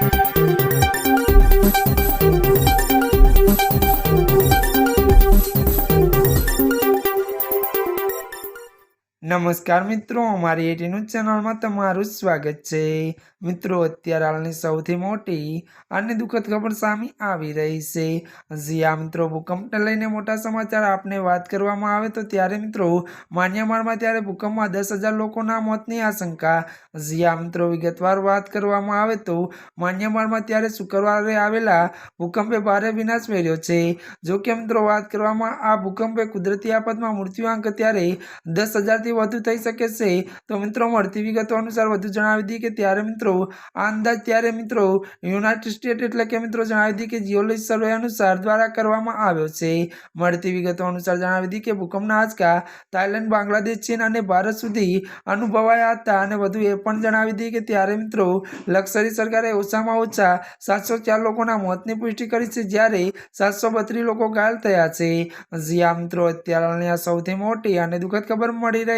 Thank you. નમસ્કાર મિત્રો, અમારી એટી ન્યૂઝ ચેનલમાં તમારું સ્વાગત છે. મિત્રો, અત્યારે હાલની સૌથી મોટી અને દુઃખદ ખબર સામે આવી રહી છે. જી આ મિત્રો, ભૂકંપને લઈને મોટા સમાચાર આપને વાત કરવામાં આવે તો ત્યારે મિત્રો માન્યામારમાં ત્યારે ભૂકંપમાં દસ હજાર લોકોના મોતની આશંકા. જી આ મિત્રો, વિગતવાર વાત કરવામાં આવે તો માન્યામારમાં ત્યારે શુક્રવારે આવેલા ભૂકંપે ભારે વિનાશ મેળ્યો છે. જો કે મિત્રો, વાત કરવામાં આ ભૂકંપે કુદરતી આફતમાં મૃત્યુઆંક ત્યારે દસ હજારથી વધુ થઈ શકે છે. તો મિત્રો, મળતી વિગતો અનુસાર વધુ જણાવી દઈએ કે ત્યારે મિત્રો, આ અંદાજ ત્યારે મિત્રો, યુનાઇટેડ સ્ટેટ એટલે કે મિત્રો જણાવી દઈએ કે જીઓલોજી સર્વે અનુસાર દ્વારા કરવામાં આવ્યો છે. મળતી વિગતો અનુસાર જણાવી દઈએ કે ભૂકંપના આંચકા થાઇલેન્ડ, બાંગ્લાદેશ, ચીન અને ભારત સુધી અનુભવાયા હતા અને વધુ એ પણ જણાવી દઈએ કે ત્યારે મિત્રો, લક્ઝરી સરકારે ઓછામાં ઓછા સાતસો ચાર લોકોના મોતની પુષ્ટિ કરી છે, જ્યારે સાતસો બત્રીસ લોકો ઘાયલ થયા છે. જી આ મિત્રો, અત્યારની આ સૌથી મોટી અને દુઃખદ ખબર મળી રહી